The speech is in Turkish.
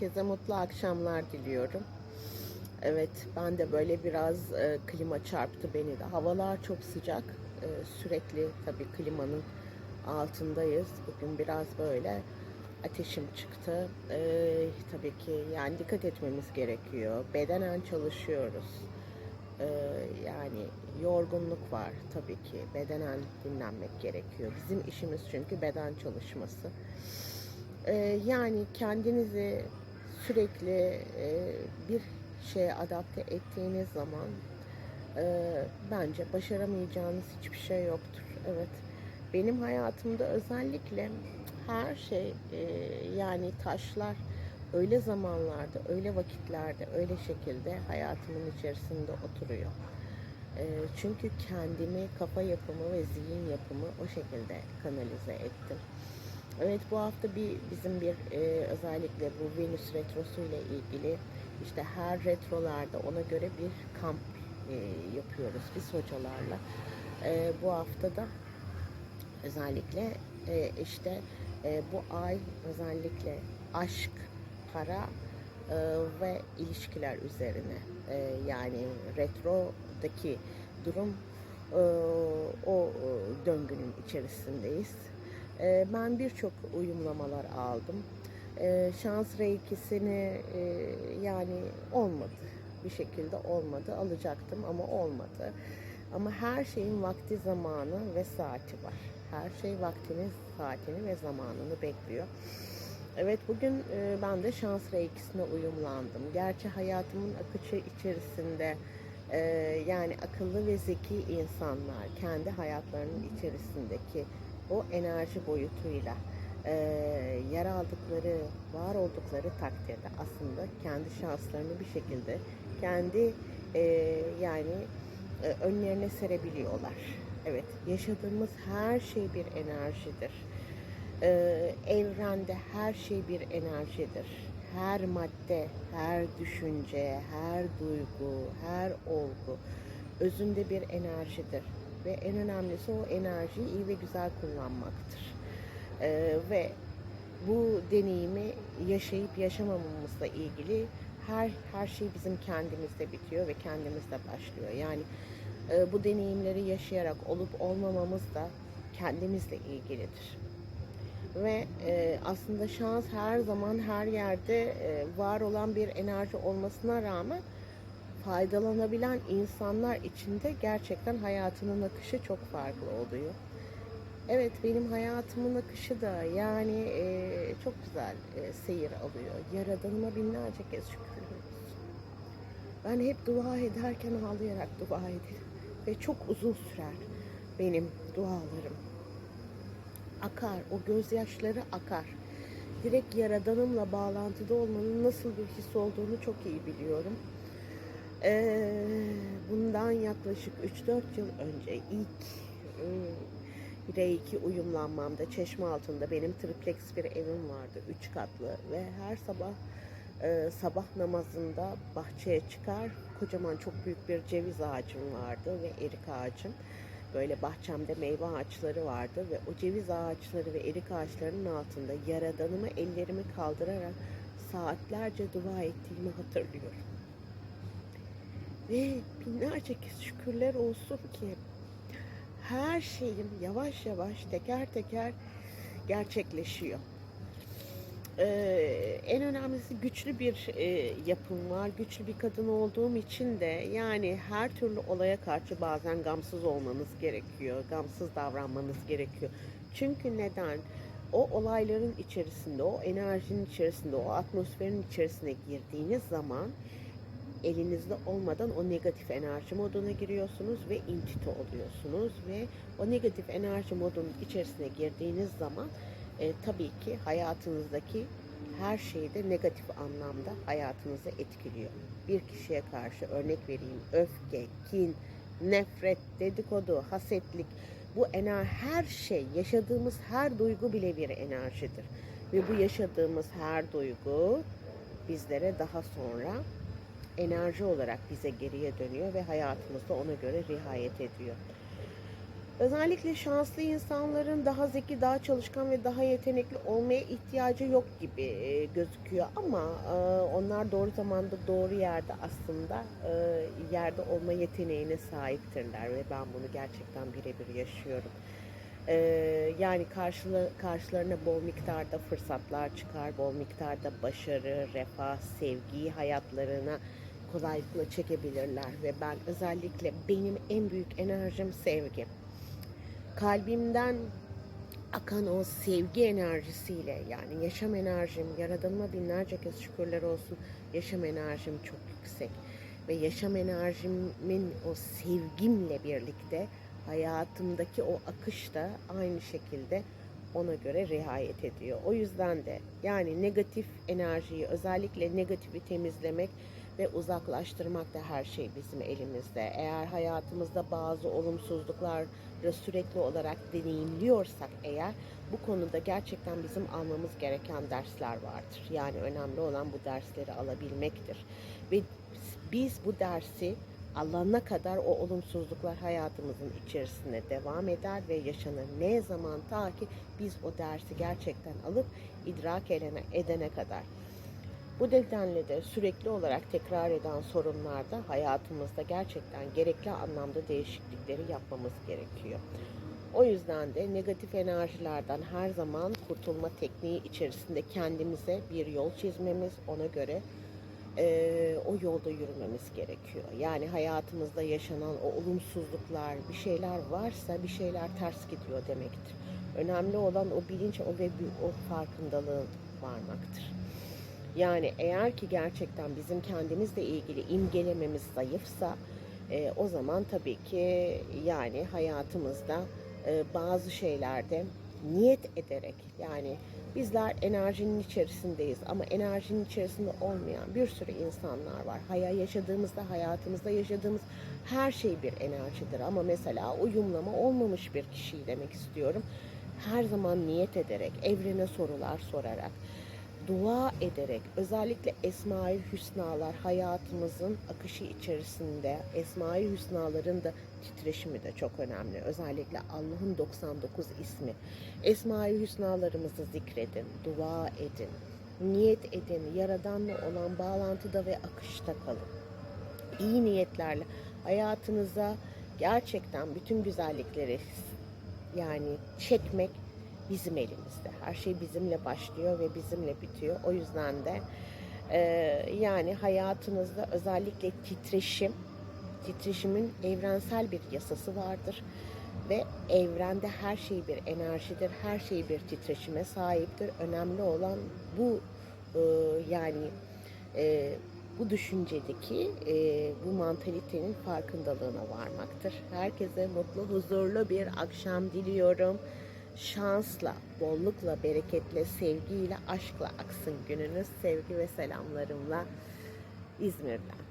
herkese mutlu akşamlar diliyorum. Evet, ben de böyle biraz e, klima çarptı beni de. Havalar çok sıcak. E, sürekli tabii klimanın altındayız. Bugün biraz böyle ateşim çıktı. E, tabii ki yani dikkat etmemiz gerekiyor. Bedenen çalışıyoruz. E, yani yorgunluk var tabii ki. Bedenen dinlenmek gerekiyor. Bizim işimiz çünkü beden çalışması. Ee, yani kendinizi sürekli e, bir şeye adapte ettiğiniz zaman e, bence başaramayacağınız hiçbir şey yoktur. Evet. Benim hayatımda özellikle her şey e, yani taşlar öyle zamanlarda, öyle vakitlerde, öyle şekilde hayatımın içerisinde oturuyor. E, çünkü kendimi, kafa yapımı ve zihin yapımı o şekilde kanalize ettim. Evet bu hafta bir bizim bir e, özellikle bu Venüs retrosu ile ilgili işte her retrolarda ona göre bir kamp e, yapıyoruz biz hocalarla. E, bu hafta da özellikle e, işte e, bu ay özellikle aşk, para e, ve ilişkiler üzerine e, yani retrodaki durum e, o e, döngünün içerisindeyiz. E, ben birçok uyumlamalar aldım. E, şans reikisini e, yani olmadı. Bir şekilde olmadı. Alacaktım ama olmadı. Ama her şeyin vakti zamanı ve saati var. Her şey vaktini, saatini ve zamanını bekliyor. Evet bugün e, ben de şans reikisine uyumlandım. Gerçi hayatımın akışı içerisinde e, yani akıllı ve zeki insanlar kendi hayatlarının içerisindeki o enerji boyutuyla e, yer aldıkları, var oldukları takdirde aslında kendi şanslarını bir şekilde kendi e, yani e, önlerine serebiliyorlar. Evet, yaşadığımız her şey bir enerjidir. E, evrende her şey bir enerjidir. Her madde, her düşünce, her duygu, her olgu özünde bir enerjidir ve en önemlisi o enerjiyi iyi ve güzel kullanmaktır. Ee, ve bu deneyimi yaşayıp yaşamamamızla ilgili her her şey bizim kendimizde bitiyor ve kendimizde başlıyor. Yani e, bu deneyimleri yaşayarak olup olmamamız da kendimizle ilgilidir. Ve e, aslında şans her zaman her yerde e, var olan bir enerji olmasına rağmen faydalanabilen insanlar için de gerçekten hayatının akışı çok farklı oluyor. Evet benim hayatımın akışı da yani e, çok güzel e, seyir alıyor. Yaradanıma binlerce kez olsun. Ben hep dua ederken ağlayarak dua ederim. Ve çok uzun sürer benim dualarım. Akar, o gözyaşları akar. Direkt yaradanımla bağlantıda olmanın nasıl bir his olduğunu çok iyi biliyorum. Ee, bundan yaklaşık 3-4 yıl önce ilk e, Reiki uyumlanmamda çeşme altında benim triplex bir evim vardı. 3 katlı ve her sabah e, sabah namazında bahçeye çıkar. Kocaman çok büyük bir ceviz ağacım vardı ve erik ağacım. Böyle bahçemde meyve ağaçları vardı ve o ceviz ağaçları ve erik ağaçlarının altında yaradanıma ellerimi kaldırarak saatlerce dua ettiğimi hatırlıyorum. Ve binlerce şükürler olsun ki her şeyim yavaş yavaş teker teker gerçekleşiyor. Ee, en önemlisi güçlü bir e, yapım var. Güçlü bir kadın olduğum için de yani her türlü olaya karşı bazen gamsız olmanız gerekiyor. Gamsız davranmanız gerekiyor. Çünkü neden? O olayların içerisinde, o enerjinin içerisinde, o atmosferin içerisine girdiğiniz zaman elinizde olmadan o negatif enerji moduna giriyorsunuz ve intito oluyorsunuz ve o negatif enerji modunun içerisine girdiğiniz zaman e, tabii ki hayatınızdaki her şeyde negatif anlamda hayatınızı etkiliyor. Bir kişiye karşı örnek vereyim öfke, kin, nefret, dedikodu, hasetlik bu ener her şey yaşadığımız her duygu bile bir enerjidir. Ve bu yaşadığımız her duygu bizlere daha sonra enerji olarak bize geriye dönüyor ve hayatımızda ona göre riayet ediyor. Özellikle şanslı insanların daha zeki, daha çalışkan ve daha yetenekli olmaya ihtiyacı yok gibi e, gözüküyor ama e, onlar doğru zamanda doğru yerde aslında e, yerde olma yeteneğine sahiptirler ve ben bunu gerçekten birebir yaşıyorum. Yani karşıla, karşılarına bol miktarda fırsatlar çıkar, bol miktarda başarı, refah, sevgiyi hayatlarına kolaylıkla çekebilirler ve ben özellikle benim en büyük enerjim sevgi kalbimden akan o sevgi enerjisiyle yani yaşam enerjim, yaradanıma binlerce kez şükürler olsun yaşam enerjim çok yüksek. Ve yaşam enerjimin o sevgimle birlikte hayatımdaki o akış da aynı şekilde ona göre riayet ediyor. O yüzden de yani negatif enerjiyi özellikle negatifi temizlemek ve uzaklaştırmak da her şey bizim elimizde. Eğer hayatımızda bazı olumsuzluklar sürekli olarak deneyimliyorsak eğer bu konuda gerçekten bizim almamız gereken dersler vardır. Yani önemli olan bu dersleri alabilmektir. Ve biz bu dersi alana kadar o olumsuzluklar hayatımızın içerisinde devam eder ve yaşanır. Ne zaman ta ki biz o dersi gerçekten alıp idrak edene, edene kadar. Bu nedenle de sürekli olarak tekrar eden sorunlarda hayatımızda gerçekten gerekli anlamda değişiklikleri yapmamız gerekiyor. O yüzden de negatif enerjilerden her zaman kurtulma tekniği içerisinde kendimize bir yol çizmemiz, ona göre e, o yolda yürümemiz gerekiyor. Yani hayatımızda yaşanan o olumsuzluklar, bir şeyler varsa bir şeyler ters gidiyor demektir. Önemli olan o bilinç, o ve o farkındalığın varmaktır. Yani eğer ki gerçekten bizim kendimizle ilgili imgelememiz zayıfsa e, o zaman tabii ki yani hayatımızda e, bazı şeylerde niyet ederek yani bizler enerjinin içerisindeyiz ama enerjinin içerisinde olmayan bir sürü insanlar var. Hayal yaşadığımızda hayatımızda yaşadığımız her şey bir enerjidir ama mesela uyumlama olmamış bir kişiyi demek istiyorum. Her zaman niyet ederek, evrene sorular sorarak, dua ederek özellikle Esma-i Hüsnalar hayatımızın akışı içerisinde Esma-i Hüsnaların da titreşimi de çok önemli. Özellikle Allah'ın 99 ismi. Esma-i Hüsnalarımızı zikredin, dua edin, niyet edin, Yaradan'la olan bağlantıda ve akışta kalın. İyi niyetlerle hayatınıza gerçekten bütün güzellikleri yani çekmek bizim elimizde. Her şey bizimle başlıyor ve bizimle bitiyor. O yüzden de e, yani hayatınızda özellikle titreşim, titreşimin evrensel bir yasası vardır ve evrende her şey bir enerjidir, her şey bir titreşime sahiptir. Önemli olan bu e, yani e, bu düşüncedeki e, bu mantalitenin farkındalığına varmaktır. Herkese mutlu, huzurlu bir akşam diliyorum şansla, bollukla, bereketle, sevgiyle, aşkla aksın gününüz. Sevgi ve selamlarımla İzmir'den.